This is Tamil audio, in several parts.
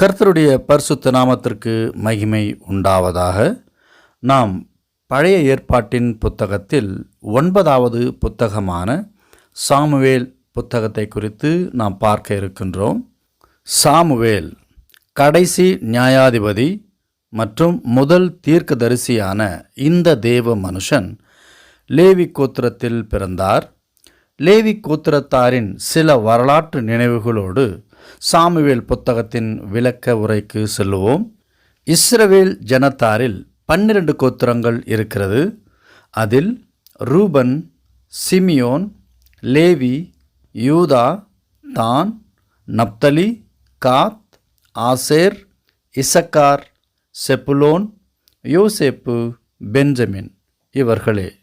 கர்த்தருடைய பரிசுத்த நாமத்திற்கு மகிமை உண்டாவதாக. நாம் பழைய ஏற்பாட்டின் புத்தகத்தில் ஒன்பதாவது புத்தகமான சாமுவேல் புத்தகத்தை குறித்து நாம் பார்க்க இருக்கின்றோம். சாமுவேல் கடைசி நியாயாதிபதி மற்றும் முதல் தீர்க்கதரிசியான இந்த தேவ மனுஷன் லேவி கோத்திரத்தில் பிறந்தார். லேவி கோத்திரத்தாரின் சில வரலாற்று நினைவுகளோடு சாமுவேல் புத்தகத்தின் விளக்க உரைக்கு செல்லுவோம். இஸ்ரவேல் ஜனத்தாரில் பன்னிரண்டு கோத்திரங்கள் இருக்கிறது. அதில் ரூபன் சிமியோன் லேவி யூதா தான் நப்தலி காத் ஆசேர் இசக்கார் செப்புலோன் யோசேப்பு பெஞ்சமின் இவர்களே.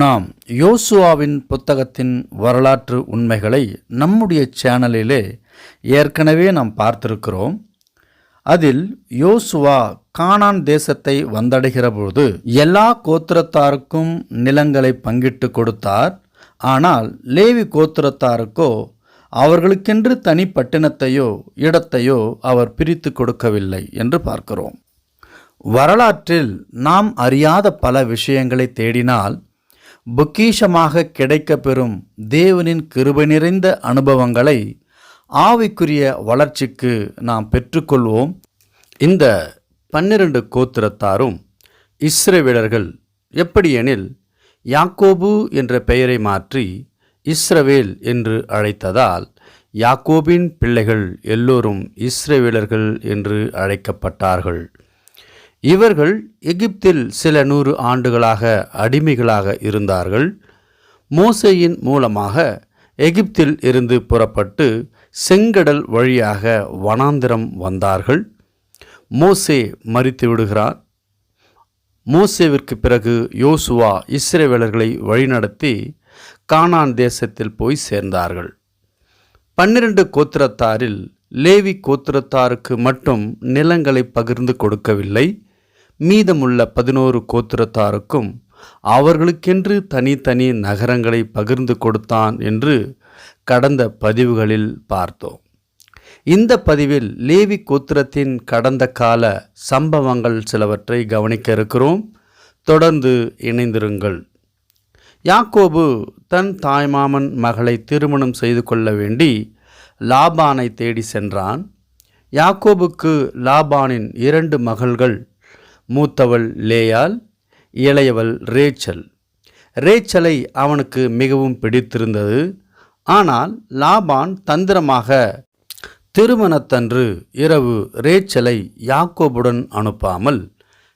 நாம் யோசுவாவின் புத்தகத்தின் வரலாற்று உண்மைகளை நம்முடைய சேனலிலே ஏற்கனவே நாம் பார்த்திருக்கிறோம். அதில் யோசுவா கானான் தேசத்தை வந்தடைகிற பொழுது எல்லா கோத்திரத்தாருக்கும் நிலங்களை பங்கிட்டு கொடுத்தார். ஆனால் லேவி கோத்திரத்தாருக்கோ அவர்களுக்கென்று தனி பட்டினத்தையோ இடத்தையோ அவர் பிரித்து கொடுக்கவில்லை என்று பார்க்கிறோம். வரலாற்றில் நாம் அறியாத பல விஷயங்களை தேடினால் பொக்கிஷமாக கிடைக்கப்பெறும் தேவனின் கிருபை நிறைந்த அனுபவங்களை ஆவிக்குரிய வளர்ச்சிக்கு நாம் பெற்றுக்கொள்வோம். இந்த பன்னிரண்டு கோத்திரத்தாரும் இஸ்ரவேலர்கள் எப்படியெனில் யாக்கோபு என்ற பெயரை மாற்றி இஸ்ரவேல் என்று அழைத்ததால் யாக்கோபின் பிள்ளைகள் எல்லோரும் இஸ்ரவேலர்கள் என்று அழைக்கப்பட்டார்கள். இவர்கள் எகிப்தில் சில நூறு ஆண்டுகளாக அடிமைகளாக இருந்தார்கள். மோசையின் மூலமாக எகிப்தில் இருந்து புறப்பட்டு செங்கடல் வழியாக வனாந்திரம் வந்தார்கள். மோசே மறித்து விடுகிறார். மோசேவிற்கு பிறகு யோசுவா இஸ்ரேவேலர்களை வழிநடத்தி கானான் தேசத்தில் போய் சேர்ந்தார்கள். பன்னிரண்டு கோத்திரத்தாரில் லேவி கோத்திரத்தாருக்கு மட்டும் நிலங்களை பகிர்ந்து கொடுக்கவில்லை. மீதமுள்ள பதினோரு கோத்திரத்தாருக்கும் அவர்களுக்கென்று தனித்தனி நகரங்களை பகிர்ந்து கொடுத்தான் என்று கடந்த பதிவுகளில் பார்த்தோம். இந்த பதிவில் லேவி கோத்திரத்தின் கடந்த கால சம்பவங்கள் சிலவற்றை கவனிக்க இருக்கிறோம். தொடர்ந்து இணைந்திருங்கள். யாக்கோபு தன் தாய்மாமன் மகளை திருமணம் செய்து கொள்ள வேண்டி லாபானை தேடி சென்றான். யாக்கோபுக்கு லாபானின் இரண்டு மகள்கள் மூத்தவள் லேயால் இளையவள் ரேச்சல். ரேச்சலை அவனுக்கு மிகவும் பிடித்திருந்தது. ஆனால் லாபான் தந்திரமாக திருமணத்தன்று இரவு ரேச்சலை யாக்கோபுடன் அனுப்பாமல்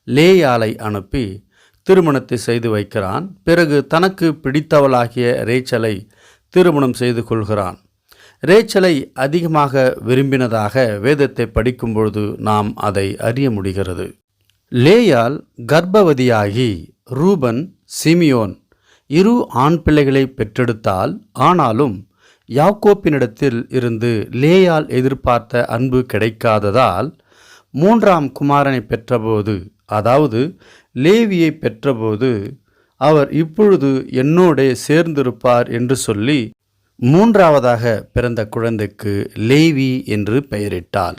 லேயாலை அனுப்பி திருமணத்தை செய்து வைக்கிறான். பிறகு தனக்கு பிடித்தவளாகிய ரேச்சலை திருமணம் செய்து கொள்கிறான். ரேச்சலை அதிகமாக விரும்பினதாக வேதத்தை படிக்கும்பொழுது நாம் அதை அறிய முடிகிறது. லேயால் கர்ப்பவதியாகி ரூபன் சிமியோன் இரு ஆண் பிள்ளைகளை பெற்றெடுத்தால் ஆனாலும் யாக்கோப்பினிடத்தில் இருந்து லேயால் எதிர்பார்த்த அன்பு கிடைக்காததால் மூன்றாம் குமாரனை பெற்றபோது அதாவது லேவியை பெற்றபோது அவர் இப்பொழுது என்னோடே சேர்ந்திருப்பார் என்று சொல்லி மூன்றாவதாக பிறந்த குழந்தைக்கு லேவி என்று பெயரிட்டாள்.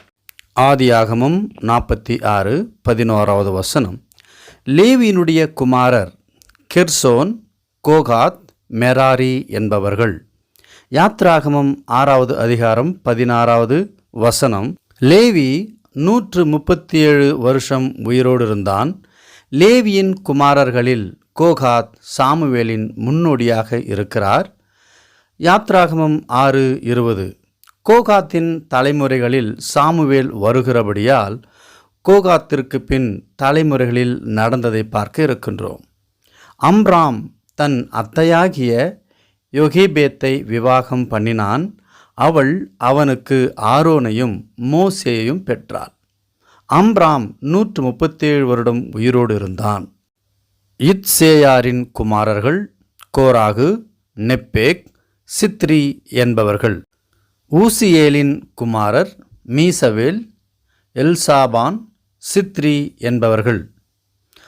ஆதியாகமும் நாற்பத்தி ஆறு பதினோராவது வசனம். லேவியினுடைய குமாரர் கெர்சோன் கோகாத் மெராரி என்பவர்கள். யாத்ராகமம் ஆறாவது அதிகாரம் பதினாறாவது வசனம். லேவி நூற்று முப்பத்தி ஏழு வருஷம் உயிரோடு இருந்தான். லேவியின் குமாரர்களில் கோகாத் சாமுவேலின் முன்னோடியாக இருக்கிறார். யாத்ராகமம் ஆறு இருபது. கோகாத்தின் தலைமுறைகளில் சாமுவேல் வருகிறபடியால் கோகாத்திற்கு பின் தலைமுறைகளில் நடந்ததை பார்க்க இருக்கின்றோம். அம்ராம் தன் அத்தையாகிய யோகிபேத்தை விவாகம் பண்ணினான். அவள் அவனுக்கு ஆரோனையும் மோசேயையும் பெற்றாள். அம்ராம் நூற்று முப்பத்தேழு வருடம் உயிரோடு இருந்தான். இத்சேயாரின் குமாரர்கள் கோராகு நெப்பேக் சித்ரி என்பவர்கள். ஊசியேலின் குமாரர் மீசவேல் எல்சாபான் சித்ரி என்பவர்கள்.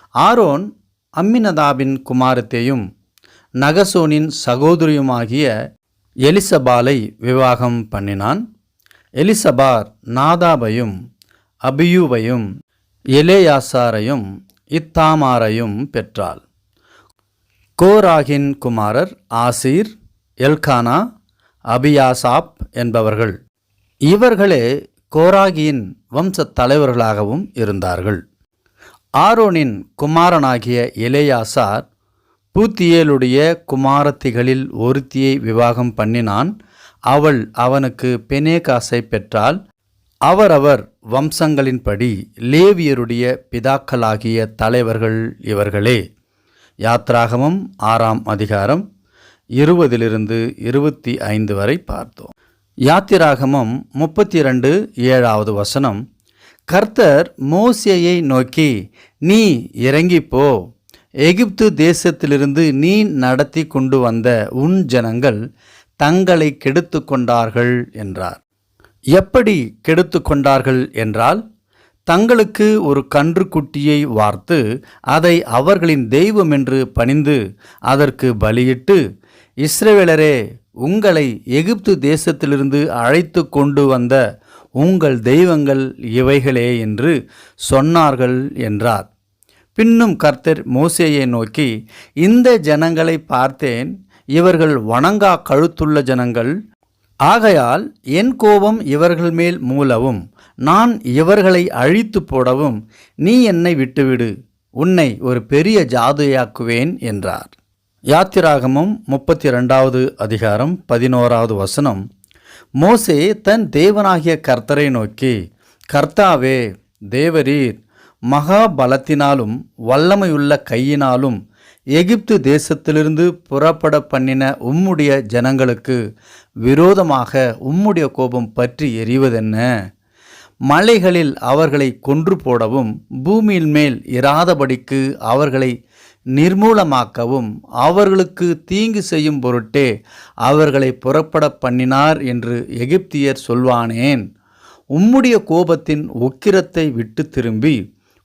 ஆரோன் அம்மினதாபின் குமாரத்தையும் நகசோனின் சகோதரியுமாகிய எலிசபாலை விவாகம் பண்ணினான். எலிசபார் நாதாபையும் அபியூவையும் எலேயாசாரையும் இத்தாமாரையும் பெற்றாள். கோராகின் குமாரர் ஆசீர் எல்கானா அபியாசாப் என்பவர்கள். இவர்களே கோராகியின் வம்சத் தலைவர்களாகவும் இருந்தார்கள். ஆரோனின் குமாரனாகிய இளையாசார் பூத்தியேலுடைய குமாரத்திகளில் ஒருத்தியை விவாகம் பண்ணினான். அவள் அவனுக்கு பெனேகாசை பெற்றால் அவரவர் வம்சங்களின்படி லேவியருடைய பிதாக்களாகிய தலைவர்கள் இவர்களே. யாத்ராகமம் ஆறாம் அதிகாரம். இருபதிலிருந்து இருபத்தி ஐந்து வரை பார்த்தோம். யாத்திராகமம் முப்பத்தி இரண்டு ஏழாவது வசனம் கர்த்தர் மோசையை நோக்கி நீ இறங்கி போ எகிப்து தேசத்திலிருந்து நீ நடத்தி கொண்டு வந்த உன் ஜனங்கள் தங்களை கெடுத்து கொண்டார்கள் என்றார். எப்படி கெடுத்து கொண்டார்கள் என்றால் தங்களுக்கு ஒரு கன்றுக்குட்டியை வார்த்து அதை அவர்களின் தெய்வம் என்று பணிந்து அதற்கு பலியிட்டு இஸ்ரவேலரே உங்களை எகிப்து தேசத்திலிருந்து அழைத்து கொண்டு வந்த உங்கள் தெய்வங்கள் இவைகளே என்று சொன்னார்கள் என்றார். பின்னும் கர்த்தர் மோசேயை நோக்கி இந்த ஜனங்களை பார்த்தேன் இவர்கள் வணங்கா கழுத்துள்ள ஜனங்கள். ஆகையால் என் கோபம் இவர்கள் மேல் மூலவும் நான் இவர்களை அழித்து போடவும் நீ என்னை விட்டுவிடு உன்னை ஒரு பெரிய ஜாதுயாக்குவேன் என்றார். யாத்திராகமம் முப்பத்தி ரெண்டாவது அதிகாரம் பதினோராவது வசனம். மோசே தன் தேவனாகிய கர்த்தரை நோக்கி கர்த்தாவே தேவரீர் மகா பலத்தினாலும் வல்லமையுள்ள கையினாலும் எகிப்து தேசத்திலிருந்து புறப்பட பண்ணின உம்முடைய ஜனங்களுக்கு விரோதமாக உம்முடைய கோபம் பற்றி எறிவதென்ன மலைகளில் அவர்களை கொன்று போடவும் பூமியின் மேல் இராதபடிக்கு அவர்களை நிர்மூலமாக்கவும் அவர்களுக்கு தீங்கு செய்யும் பொருட்டே அவர்களை புறப்பட பண்ணினார் என்று எகிப்தியர் சொல்வானேன். உம்முடைய கோபத்தின் உக்கிரத்தை விட்டு திரும்பி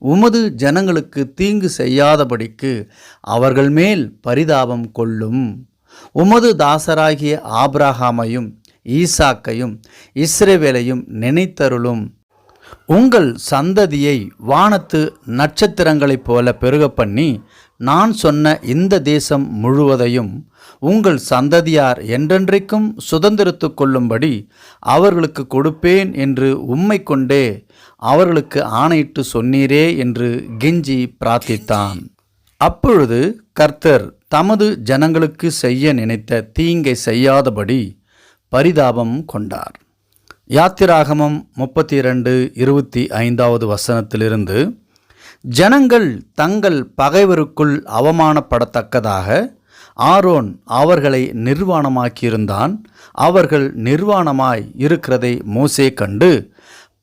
உமது ஜனங்களுக்கு தீங்கு செய்யாதபடிக்கு அவர்கள் மேல் பரிதாபம் கொள்ளும். உமது தாசராகிய ஆப்ரஹாமையும் ஈசாக்கையும் இஸ்ரேவேலையும் நினைத்தருளும். உங்கள் சந்ததியை வானத்து நட்சத்திரங்களைப் போல பெருக பண்ணி நான் சொன்ன இந்த தேசம் முழுவதையும் உங்கள் சந்ததியார் என்றென்றைக்கும் சுதந்திரத்து கொள்ளும்படி அவர்களுக்கு கொடுப்பேன் என்று உம்மை கொண்டே அவர்களுக்கு ஆணையிட்டு சொன்னீரே என்று கெஞ்சி பிரார்த்தித்தான். அப்பொழுது கர்த்தர் தமது ஜனங்களுக்கு செய்ய நினைத்த தீங்கை செய்யாதபடி பரிதாபம் கொண்டார். யாத்திராகமம் முப்பத்தி இரண்டு இருபத்தி ஐந்தாவது வசனத்திலிருந்து ஜனங்கள் தங்கள் பகைவருக்குள் அவமானப்படத்தக்கதாக ஆரோன் அவர்களை நிர்வாணமாக்கியிருந்தான். அவர்கள் நிர்வாணமாய் இருக்கிறதை மோசே கண்டு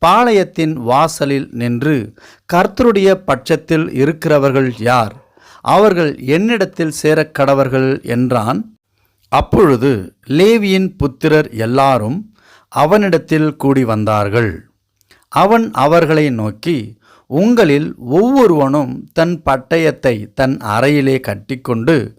பாளையத்தின் வாசலில் நின்று கர்த்தருடைய பட்சத்தில் இருக்கிறவர்கள் யார்? அவர்கள் என்னிடத்தில் சேரக்கடவர்கள்? என்றான். அப்பொழுது லேவியின் புத்திரர் எல்லாரும் அவனிடத்தில் கூடி வந்தார்கள். அவன் அவர்களை நோக்கி உங்களில் ஒவ்வொருவனும் தன் பட்டயத்தை தன் அறையிலே கட்டிக்கொண்டு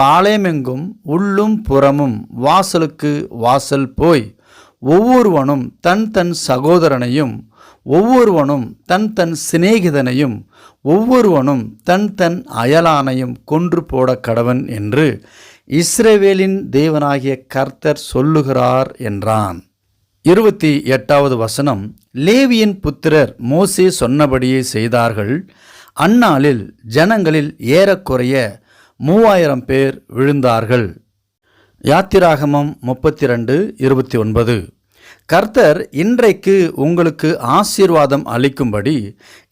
பாளையமெங்கும் உள்ளும் புறமும் வாசலுக்கு வாசல் போய் ஒவ்வொருவனும் தன் தன் சகோதரனையும் ஒவ்வொருவனும் தன் தன் சிநேகிதனையும் ஒவ்வொருவனும் தன் தன் அயலானையும் கொன்று போட கடவன் என்று இஸ்ரவேலின் தேவனாகிய கர்த்தர் சொல்லுகிறார் என்றான். இருபத்தி எட்டாவது வசனம் லேவியின் புத்திரர் மோசே சொன்னபடியே செய்தார்கள். அந்நாளில் ஜனங்களில் ஏறக்குறைய மூவாயிரம் பேர் விழுந்தார்கள். யாத்திராகமம் முப்பத்தி ரெண்டு இருபத்தி ஒன்பது. கர்த்தர் இன்றைக்கு உங்களுக்கு ஆசீர்வாதம் அளிக்கும்படி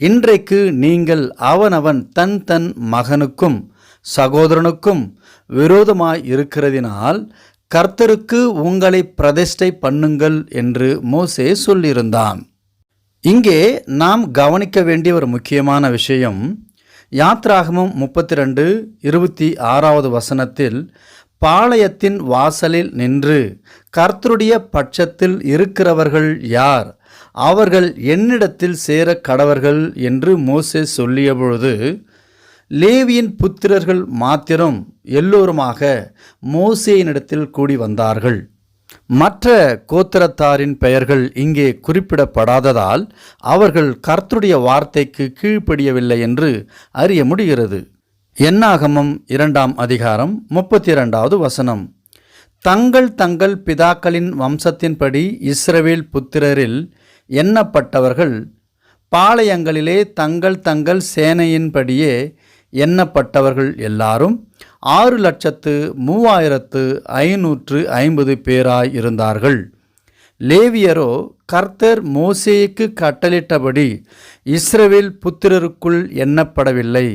இன்றைக்கு நீங்கள் அவனவன் தன் தன் மகனுக்கும் சகோதரனுக்கும் விரோதமாய் இருக்கிறதினால் கர்த்தருக்கு உங்களை பிரதிஷ்டை பண்ணுங்கள் என்று மோசே சொல்லியிருந்தான். இங்கே நாம் கவனிக்க வேண்டிய ஒரு முக்கியமான விஷயம் யாத்ராகமம் முப்பத்தி ரெண்டு இருபத்தி ஆறாவது வசனத்தில் பாளையத்தின் வாசலில் நின்று கர்த்தருடைய பட்சத்தில் இருக்கிறவர்கள் யார்? அவர்கள் என்னிடத்தில் சேர கடவர்கள் என்று மோசே சொல்லியபொழுது பொழுது லேவியின் புத்திரர்கள் மாத்திரம் எல்லோருமாக மோசேயினிடத்தில் கூடி வந்தார்கள். மற்ற கோத்திரத்தாரின் பெயர்கள் இங்கே குறிப்பிடப்படாததால் அவர்கள் கர்த்தருடைய வார்த்தைக்கு கீழ்ப்படியவில்லை என்று அறிய முடிகிறது. என்னாகமம் இரண்டாம் அதிகாரம் முப்பத்தி இரண்டாவது வசனம். தங்கள் தங்கள் பிதாக்களின் வம்சத்தின்படி இஸ்ரவேல் புத்திரரில் எண்ணப்பட்டவர்கள் பாளையங்களிலே தங்கள் தங்கள் சேனையின்படியே எண்ணப்பட்டவர்கள் எல்லாரும் ஆறு லட்சத்து மூவாயிரத்து ஐநூற்று ஐம்பது பேராய் இருந்தார்கள். லேவியரோ கர்த்தர் மோசேக்கு கட்டளிட்டபடி இஸ்ரவேல் புத்திரருக்குள் எண்ணப்படவில்லை.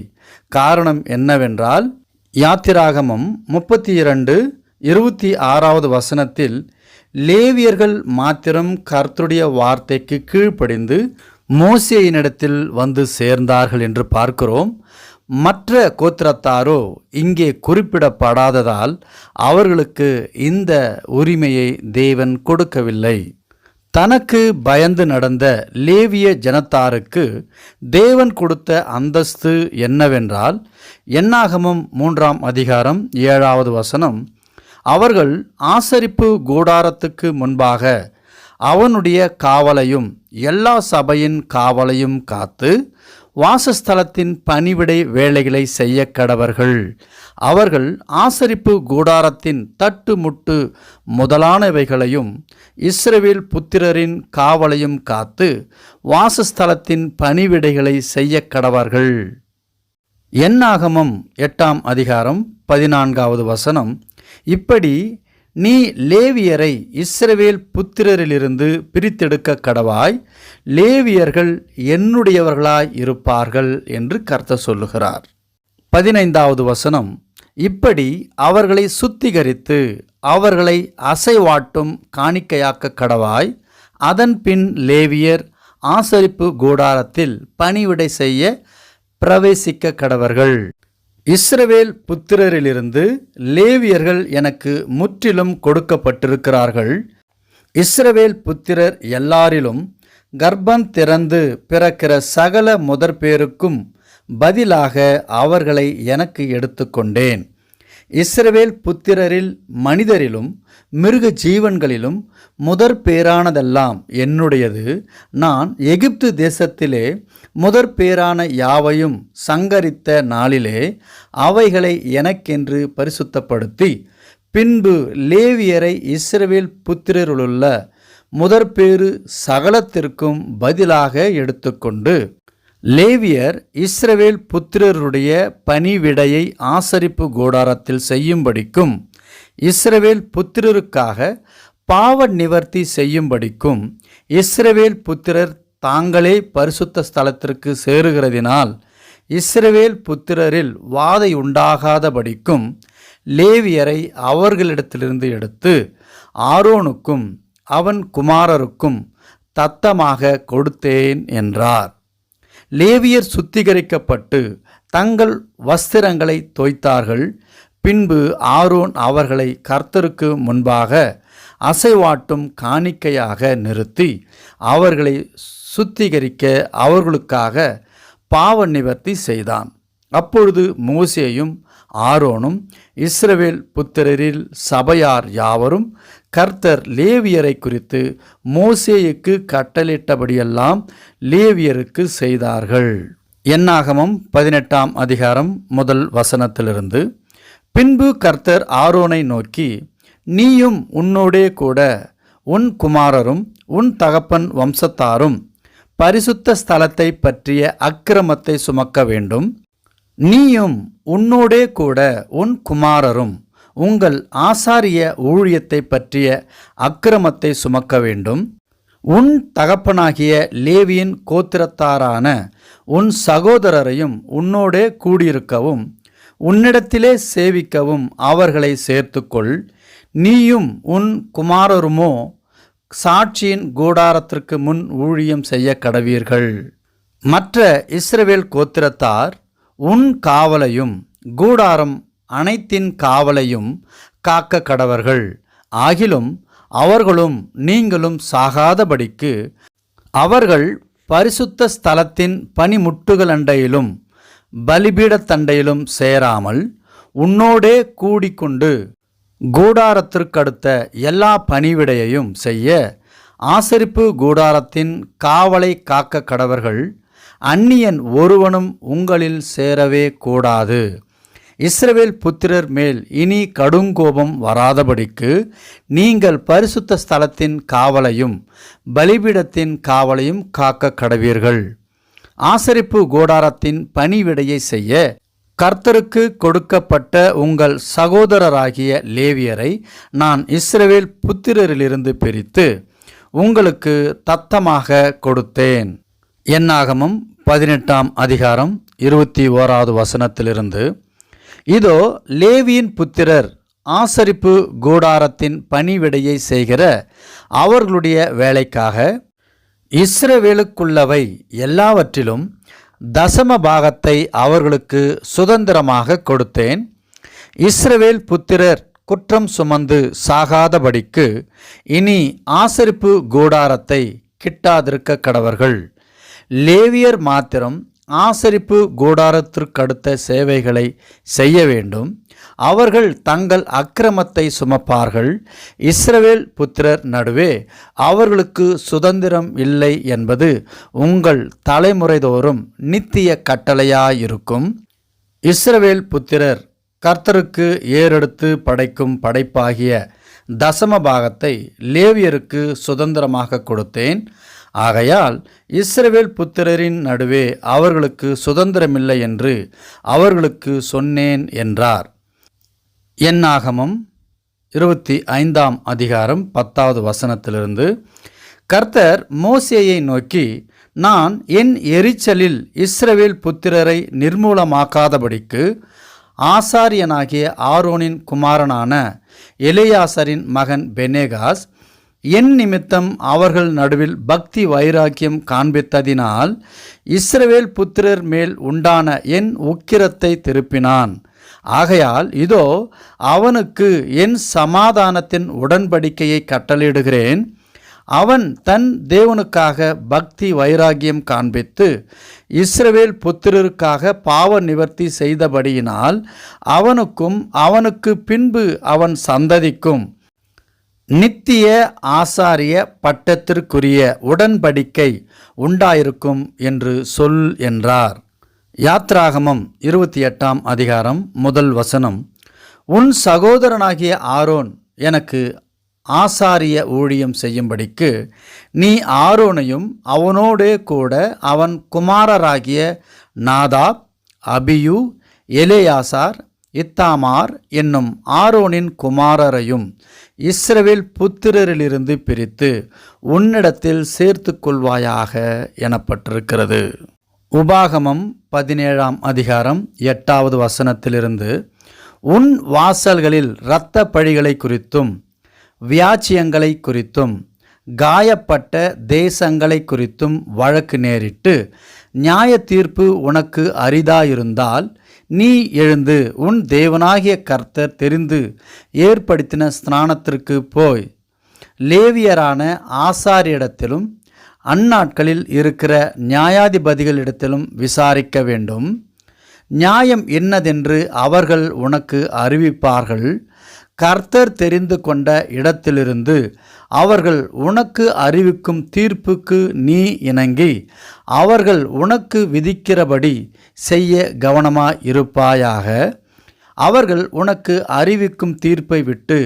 காரணம் என்னவென்றால் யாத்திராகமம் முப்பத்தி இரண்டு இருபத்தி ஆறாவது வசனத்தில் லேவியர்கள் மாத்திரம் கர்த்தருடைய வார்த்தைக்கு கீழ்ப்படிந்து மோசேயினிடத்தில் வந்து சேர்ந்தார்கள் என்று பார்க்கிறோம். மற்ற கோத்திரத்தாரோ இங்கே குறிப்பிடப்படாததால் அவர்களுக்கு இந்த உரிமையை தேவன் கொடுக்கவில்லை. தனக்கு பயந்து நடந்த லேவிய ஜனத்தாருக்கு தேவன் கொடுத்த அந்தஸ்து என்னவென்றால் எண்ணாகமம் மூன்றாம் அதிகாரம் ஏழாவது வசனம் அவர்கள் ஆசரிப்பு கூடாரத்துக்கு முன்பாக அவனுடைய காவலையும் எல்லா சபையின் காவலையும் காத்து வாசஸ்தலத்தின் பணிவிடை வேலைகளை செய்ய கடவர்கள். அவர்கள் ஆசரிப்பு கூடாரத்தின் தட்டு முட்டு முதலானவைகளையும் இஸ்ரவேல் புத்திரரின் காவலையும் காத்து வாசஸ்தலத்தின் பணிவிடைகளை செய்ய கடவர்கள். என்னாகமம் எட்டாம் அதிகாரம் பதினான்காவது வசனம். இப்படி நீ லேவியரை இஸ்ரவேல் புத்திரரிலிருந்து பிரித்தெடுக்க கடவாய் லேவியர்கள் என்னுடையவர்களாய் இருப்பார்கள் என்று கருத்த சொல்லுகிறார். பதினைந்தாவது வசனம் இப்படி அவர்களை சுத்திகரித்து அவர்களை அசைவாட்டும் காணிக்கையாக்க கடவாய் அதன் பின் லேவியர் ஆசரிப்பு கூடாரத்தில் பணிவிடை செய்ய பிரவேசிக்க கடவர்கள். இஸ்ரவேல் புத்திரரிலிருந்து லேவியர்கள் எனக்கு முற்றிலும் கொடுக்கப்பட்டிருக்கிறார்கள். இஸ்ரவேல் புத்திரர் எல்லாரிலும் கர்ப்பம் திறந்து பிறக்கிற சகல முதற்பேருக்கும் பதிலாக அவர்களை எனக்கு எடுத்துக்கொண்டேன். இஸ்ரவேல் புத்திரரில் மனிதரிலும் மிருக ஜீவன்களிலும் முதற் பேரானதெல்லாம் என்னுடையது. நான் எகிப்து தேசத்திலே முதற் பேரான யாவையும் சங்கரித்த நாளிலே அவைகளை எனக்கென்று பரிசுத்தப்படுத்தி பின்பு லேவியரை இஸ்ரவேல் புத்திரருளுள்ள முதற்பேறு சகலத்திற்கும் பதிலாக எடுத்துக்கொண்டு லேவியர் இஸ்ரவேல் புத்திரருடைய பணிவிடையை ஆசரிப்பு கூடாரத்தில் செய்யும்படிக்கும் இஸ்ரவேல் புத்திரருக்காக பாவ நிவர்த்தி செய்யும்படிக்கும் இஸ்ரவேல் புத்திரர் தாங்களே பரிசுத்த ஸ்தலத்திற்கு சேருகிறதினால் இஸ்ரவேல் புத்திரரில் வாதை உண்டாகாதபடிக்கும் லேவியரை அவர்களிடத்திலிருந்து எடுத்து ஆரோனுக்கும் அவன் குமாரருக்கும் தத்தமாக கொடுத்தேன் என்றார். லேவியர் சுத்திகரிக்கப்பட்டு தங்கள் வஸ்திரங்களை தோய்த்தார்கள். பின்பு ஆரோன் அவர்களை கர்த்தருக்கு முன்பாக அசைவாட்டும் காணிக்கையாக நிறுத்தி அவர்களை சுத்திகரிக்க அவர்களுக்காக பாவ நிவர்த்தி செய்தான். அப்பொழுது மோசேயும் ஆரோனும் இஸ்ரவேல் புத்திரரில் சபையார் யாவரும் கர்த்தர் லேவியரை குறித்து மோசேயுக்கு கட்டளிட்டபடியெல்லாம் லேவியருக்கு செய்தார்கள். என்னாகமம் பதினெட்டாம் அதிகாரம் முதல் வசனத்திலிருந்து பின்பு கர்த்தர் ஆரோனை நோக்கி நீயும் உன்னோடே கூட உன் குமாரரும் உன் தகப்பன் வம்சத்தாரும் பரிசுத்த ஸ்தலத்தை பற்றிய அக்கிரமத்தை சுமக்க வேண்டும். நீயும் உன்னோடே கூட உன் குமாரரும் உங்கள் ஆசாரிய ஊழியத்தை பற்றிய அக்கிரமத்தை சுமக்க வேண்டும். உன் தகப்பனாகிய லேவியின் கோத்திரத்தாரான உன் சகோதரரையும் உன்னோடே கூடியிருக்கவும் உன்னிடத்திலே சேவிக்கவும் அவர்களை சேர்த்துக்கொள். நீயும் உன் குமாரருமோ சாட்சியின் கூடாரத்திற்கு முன் ஊழியம் செய்ய கடவீர்கள். மற்ற இஸ்ரவேல் கோத்திரத்தார் உன் காவலையும் கூடாரம் அனைத்தின் காவலையும் காக்க கடவர்கள் ஆகிலும் அவர்களும் நீங்களும் சாகாதபடிக்கு அவர்கள் பரிசுத்த ஸ்தலத்தின் பனிமுட்டுகள் அண்டையிலும் பலிபீடத்தண்டையிலும் சேராமல் உன்னோடே கூடிக்கொண்டு கூடாரத்திற்கடுத்த எல்லா பணிவிடையையும் செய்ய ஆசரிப்பு கூடாரத்தின் காவலை காக்க கடவர்கள் அந்நியன் ஒருவனும் உங்களில் சேரவே கூடாது. இஸ்ரவேல் புத்திரர் மேல் இனி கடுங்கோபம் வராதபடிக்கு நீங்கள் பரிசுத்த ஸ்தலத்தின் காவலையும் பலிபீடத்தின் காவலையும் காக்க கடவீர்கள். ஆசரிப்பு கோடாரத்தின் பணிவிடையை செய்ய கர்த்தருக்கு கொடுக்கப்பட்ட உங்கள் சகோதரராகிய லேவியரை நான் இஸ்ரவேல் புத்திரரிலிருந்து பிரித்து உங்களுக்கு தத்தமாக கொடுத்தேன். என்னாகமும் பதினெட்டாம் அதிகாரம் இருபத்தி ஓராவது வசனத்திலிருந்து இதோ லேவியின் புத்திரர் ஆசரிப்பு கூடாரத்தின் பணிவிடையை செய்கிற அவர்களுடைய வேலைக்காக இஸ்ரவேலுக்குள்ளவை எல்லாவற்றிலும் தசம பாகத்தை அவர்களுக்கு சுதந்திரமாக கொடுத்தேன். இஸ்ரவேல் புத்திரர் குற்றம் சுமந்து சாகாதபடிக்கு இனி ஆசரிப்பு கூடாரத்தை கிட்டாதிருக்க கடவர்கள். லேவியர் மாத்திரம் ஆசரிப்பு கூடாரத்திற்கடுத்த சேவைகளை செய்ய வேண்டும். அவர்கள் தங்கள் அக்கிரமத்தை சுமப்பார்கள். இஸ்ரவேல் புத்திரர் நடுவே அவர்களுக்கு சுதந்திரம் இல்லை என்பது உங்கள் தலைமுறைதோறும் நித்திய கட்டளையாயிருக்கும். இஸ்ரவேல் புத்திரர் கர்த்தருக்கு ஏறெடுத்து படைக்கும் படைப்பாகிய தசம பாகத்தை லேவியருக்கு சுதந்திரமாக கொடுத்தேன். ஆகையால் இஸ்ரவேல் புத்திரரின் நடுவே அவர்களுக்கு சுதந்திரமில்லை என்று அவர்களுக்கு சொன்னேன் என்றார். என்னாகமம் இருபத்தி ஐந்தாம் அதிகாரம் பத்தாவது வசனத்திலிருந்து கர்த்தர் மோசேயை நோக்கி நான் என் எரிச்சலில் இஸ்ரவேல் புத்திரரை நிர்மூலமாக்காதபடிக்கு ஆசாரியனாகிய ஆரோனின் குமாரனான எலியாசரின் மகன் பெனேகாஸ் என் நிமித்தம் அவர்கள் நடுவில் பக்தி வைராக்கியம் காண்பித்ததினால் இஸ்ரவேல் புத்திரர் மேல் உண்டான என் உக்கிரத்தை திருப்பினான். ஆகையால் இதோ அவனுக்கு என் சமாதானத்தின் உடன்படிக்கையை கட்டளையிடுகிறேன். அவன் தன் தேவனுக்காக பக்தி வைராகியம் காண்பித்து இஸ்ரவேல் புத்திரருக்காக பாவ நிவர்த்தி செய்தபடியினால் அவனுக்கும் அவனுக்கு பின்பு அவன் சந்ததிக்கும். நித்திய ஆசாரிய பட்டத்திற்குரிய உடன்படிக்கை உண்டாயிருக்கும் என்று சொல் என்றார். யாத்ராகமம் இருபத்தி எட்டாம் அதிகாரம் முதல் வசனம். உன் சகோதரனாகிய ஆரோன் எனக்கு ஆசாரிய ஊழியம் செய்யும்படிக்கு நீ ஆரோனையும் அவனோடே கூட அவன் குமாரராகிய நாதாப் அபியு எலேயாசார் இத்தாமார் என்னும் ஆரோனின் குமாரரையும் இஸ்ரவேல் புத்திரரிலிருந்து பிரித்து உன்னிடத்தில் சேர்த்து கொள்வாயாக எனப்பட்டிருக்கிறது. உபாகமம் பதினேழாம் அதிகாரம் எட்டாவது வசனத்திலிருந்து உன் வாசல்களில் இரத்த பழிகளை குறித்தும் வியாச்சியங்களை குறித்தும் காயப்பட்ட தேசங்களை குறித்தும் வழக்கு நேரிட்டு நியாய தீர்ப்பு உனக்கு அரிதாயிருந்தால் நீ எழுந்து உன் தேவனாகிய கர்த்தர் தெரிந்து ஏற்படுத்தின ஸ்நானத்திற்கு போய். லேவியரான ஆசாரியிடத்திலும் அந்நாட்களில் இருக்கிற நியாயாதிபதிகளிடத்திலும் விசாரிக்க வேண்டும். நியாயம் என்னதென்று அவர்கள் உனக்கு அறிவிப்பார்கள். கர்த்தர் தெரிந்து கொண்ட இடத்திலிருந்து அவர்கள் உனக்கு அறிவிக்கும் தீர்ப்புக்கு நீ இணங்கி அவர்கள் உனக்கு விதிக்கிறபடி செய்ய கவனமாய் இருப்பாயாக. அவர்கள் உனக்கு அறிவிக்கும் தீர்ப்பை விட்டு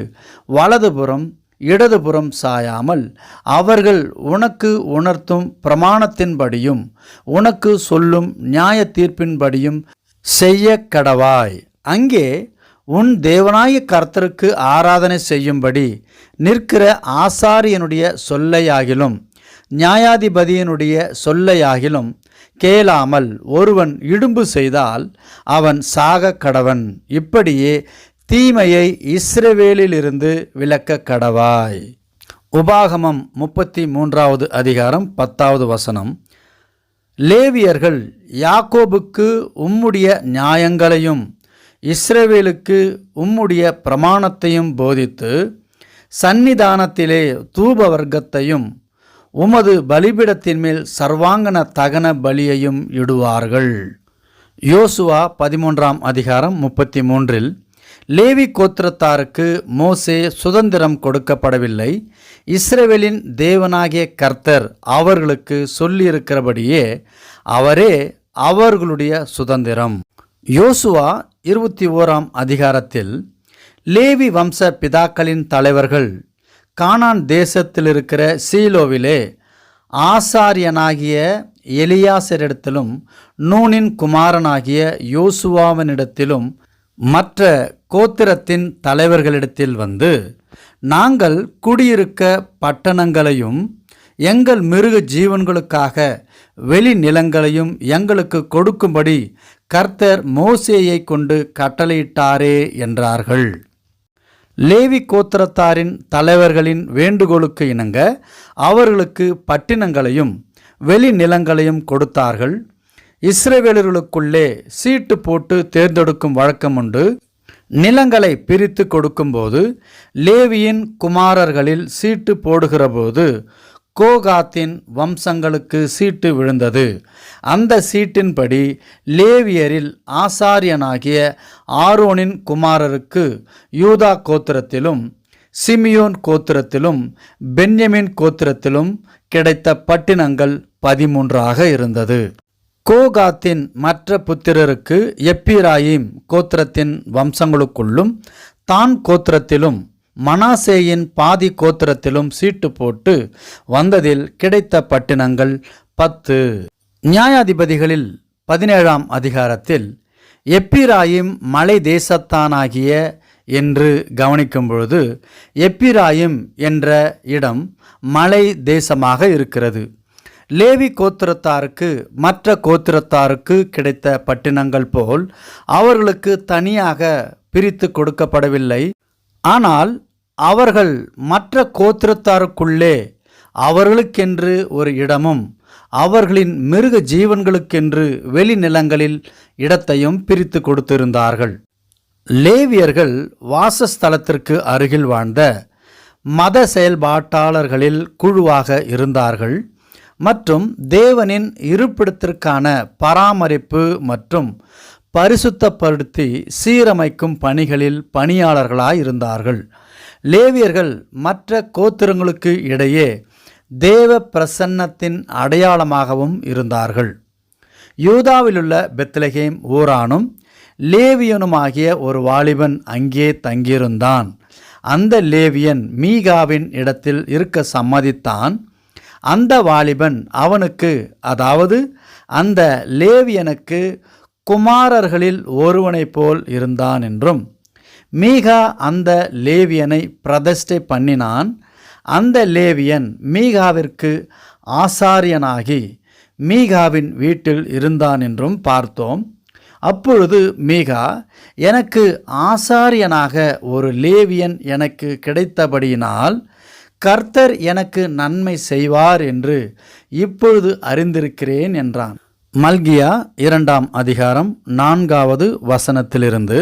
வலதுபுறம் இடதுபுறம் சாயாமல் அவர்கள் உனக்கு உணர்த்தும் பிரமாணத்தின்படியும் உனக்கு சொல்லும் நியாய தீர்ப்பின்படியும் செய்ய கடவாய் அங்கே உன் தேவனாய கர்த்தருக்கு ஆராதனை செய்யும்படி நிற்கிற ஆசாரியனுடைய சொல்லையாகிலும் நியாயாதிபதியினுடைய சொல்லையாகிலும் கேளாமல் ஒருவன் இடும்பு செய்தால் அவன் சாக கடவன். இப்படியே தீமையை இஸ்ரவேலிலிருந்து விலக்க கடவாய். உபாகமம் முப்பத்தி மூன்றாவது அதிகாரம் பத்தாவது வசனம். லேவியர்கள் யாக்கோபுக்கு உம்முடைய நியாயங்களையும் இஸ்ரவேலுக்கு உம்முடைய பிரமாணத்தையும் போதித்து சந்நிதானத்திலே தூப வர்க்கத்தையும் உமது பலிபிடத்தின் மேல் சர்வாங்கன தகன பலியையும் இடுவார்கள். யோசுவா பதிமூன்றாம் அதிகாரம் முப்பத்தி மூன்றில் லேவி கோத்திரத்தாருக்கு மோசே சுதந்திரம் கொடுக்கப்படவில்லை. இஸ்ரவேலின் தேவனாகிய கர்த்தர் அவர்களுக்கு சொல்லியிருக்கிறபடியே அவரே அவர்களுடைய சுதந்திரம். யோசுவா இருபத்தி ஓராம் அதிகாரத்தில் லேவி வம்ச பிதாக்களின் தலைவர்கள் கானான் தேசத்தில் இருக்கிற சீலோவிலே ஆசாரியனாகிய எலியாசரிடத்திலும் நூனின் குமாரனாகிய யோசுவாவினிடத்திலும் மற்ற கோத்திரத்தின் தலைவர்களிடத்தில் வந்து நாங்கள் குடியிருக்க பட்டணங்களையும் எங்கள் மிருக ஜீவன்களுக்காக வெளி நிலங்களையும் எங்களுக்கு கொடுக்கும்படி கர்த்தர் மோசேயை கொண்டு கட்டளையிட்டாரே என்றார்கள். லேவி கோத்திரத்தாரின் தலைவர்களின் வேண்டுகோளுக்கு இணங்க அவர்களுக்கு பட்டினங்களையும் வெளி நிலங்களையும் கொடுத்தார்கள். இஸ்ரேவேலர்களுக்குள்ளே சீட்டு போட்டு தேர்ந்தெடுக்கும் வழக்கம் உண்டு. நிலங்களை பிரித்து கொடுக்கும்போது லேவியின் குமாரர்களில் சீட்டு போடுகிறபோது கோகாத்தின் வம்சங்களுக்கு சீட்டு விழுந்தது. அந்த சீட்டின்படி லேவியரில் ஆசாரியனாகிய ஆரோனின் குமாரருக்கு யூதா கோத்திரத்திலும் சிமியோன் கோத்திரத்திலும் பென்யமின் கோத்திரத்திலும் கிடைத்த பட்டினங்கள் பதிமூன்றாக இருந்தது. கோகாத்தின் மற்ற புத்திரருக்கு எப்பிராயிம் கோத்திரத்தின் வம்சங்களுக்குள்ளும் தான் கோத்திரத்திலும் மனாசேயின் பாதி கோத்திரத்திலும் சீட்டு போட்டு வந்ததில் கிடைத்த பட்டினங்கள் பத்து. நியாயாதிபதிகளில் பதினேழாம் அதிகாரத்தில் எப்பிராயிம் மலை தேசத்தானாகிய என்று கவனிக்கும் பொழுது எப்பிராயிம் என்ற இடம் மலை தேசமாக இருக்கிறது. லேவி கோத்திரத்தாருக்கு மற்ற கோத்திரத்தாருக்கு கிடைத்த பட்டினங்கள் போல் அவர்களுக்கு தனியாக பிரித்து கொடுக்கப்படவில்லை. ஆனால் அவர்கள் மற்ற கோத்திரத்தாருக்குள்ளே அவர்களுக்கென்று ஒரு இடமும் அவர்களின் மிருக ஜீவன்களுக்கென்று வெளிநிலங்களில் இடத்தையும் பிரித்து கொடுத்திருந்தார்கள். லேவியர்கள் வாசஸ்தலத்திற்கு அருகில் வாழ்ந்த மத செயல்பாட்டாளர்களில் குழுவாக இருந்தார்கள். மற்றும் தேவனின் இருப்பிடத்திற்கான பராமரிப்பு மற்றும் பரிசுத்தப்படுத்தி சீரமைக்கும் பணிகளில் பணியாளர்களாயிருந்தார்கள். இருந்தார்கள் லேவியர்கள் மற்ற கோத்திரங்களுக்கு இடையே தேவ பிரசன்னத்தின் அடையாளமாகவும் இருந்தார்கள். யூதாவிலுள்ள பெத்லகேம் ஊரானும் லேவியனுமாகிய ஒரு வாலிபன் அங்கே தங்கியிருந்தான். அந்த லேவியன் மீகாவின் இடத்தில் இருக்க சம்மதித்தான். அந்த வாலிபன் அவனுக்கு அதாவது அந்த லேவியனுக்கு குமாரர்களில் ஒருவனைப் போல் இருந்தான் என்றும் மீகா அந்த லேவியனை பிரதிஷ்டை பண்ணினான். அந்த லேவியன் மீகாவிற்கு ஆசாரியனாகி மீகாவின் வீட்டில் இருந்தான் என்றும் பார்த்தோம். அப்பொழுது மீகா எனக்கு ஆசாரியனாக ஒரு லேவியன் எனக்கு கிடைத்தபடியினால் கர்த்தர் எனக்கு நன்மை செய்வார் என்று இப்பொழுது அறிந்திருக்கிறேன் என்றான். மல்கியா இரண்டாம் அதிகாரம் நான்காவது வசனத்திலிருந்து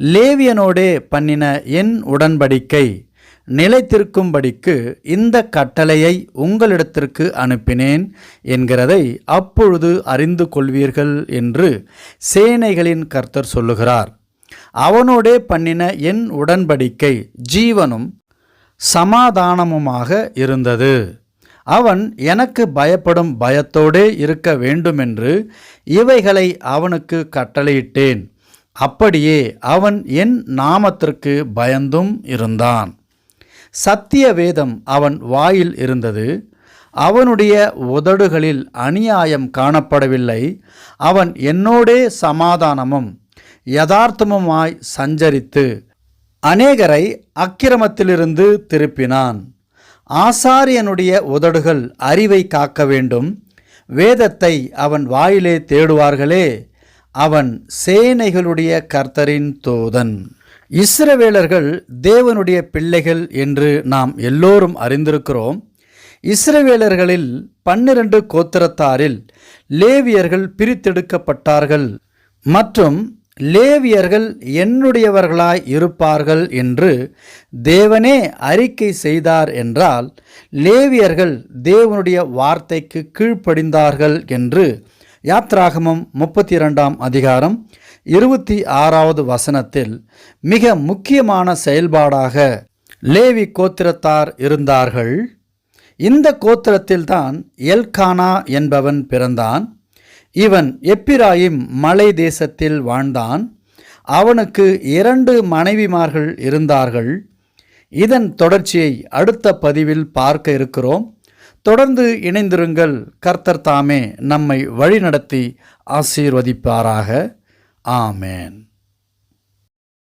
லேவியனோடே பண்ணின என் உடன்படிக்கை. நிலைத்திருக்கும்படிக்கு இந்த கட்டளையை உங்களிடத்திற்கு அனுப்பினேன் என்கிறதை அப்பொழுது அறிந்து கொள்வீர்கள் என்று சேனைகளின் கர்த்தர் சொல்லுகிறார். அவனோடே பண்ணின என் உடன்படிக்கை ஜீவனும் சமாதானமுமாக இருந்தது. அவன் எனக்கு பயப்படும் பயத்தோடே இருக்க வேண்டுமென்று இவைகளை அவனுக்கு கட்டளையிட்டேன். அப்படியே அவன் என் நாமத்திற்கு பயந்தும் இருந்தான். சத்திய வேதம் அவன் வாயில் இருந்தது. அவனுடைய உதடுகளில் அநியாயம் காணப்படவில்லை. அவன் என்னோடே சமாதானமும் யதார்த்தமுமாய் சஞ்சரித்து அநேகரை அக்கிரமத்திலிருந்து திருப்பினான். ஆசாரியனுடைய உதடுகள் அறிவை காக்க வேண்டும். வேதத்தை அவன் வாயிலே தேடுவார்களே அவன் சேனைகளுடைய கர்த்தரின் தூதன். இஸ்ரவேலர்கள் தேவனுடைய பிள்ளைகள் என்று நாம் எல்லோரும் அறிந்திருக்கிறோம். இஸ்ரவேலர்களில் பன்னிரண்டு கோத்திரத்தாரில் லேவியர்கள் பிரித்தெடுக்கப்பட்டார்கள். மற்றும் லேவியர்கள் என்னுடையவர்களாய் இருப்பார்கள் என்று தேவனே அறிக்கை செய்தார் என்றால் லேவியர்கள் தேவனுடைய வார்த்தைக்கு கீழ்ப்படிந்தார்கள் என்று யாத்ராகமம் முப்பத்தி இரண்டாம் அதிகாரம் இருபத்தி ஆறாவது வசனத்தில் மிக முக்கியமான செயல்பாடாக லேவி கோத்திரத்தார் இருந்தார்கள். இந்த கோத்திரத்தில்தான் எல்கானா என்பவன் பிறந்தான். இவன் எப்பிராயிம் மலை தேசத்தில் வாழ்ந்தான். அவனுக்கு இரண்டு மனைவிமார்கள் இருந்தார்கள். இதன் தொடர்ச்சியை அடுத்த பதிவில் பார்க்க இருக்கிறோம். தொடர்ந்து இணைந்திருங்கள். கர்த்தர் தாமே நம்மை வழிநடத்தி ஆசீர்வதிப்பாராக. ஆமேன்.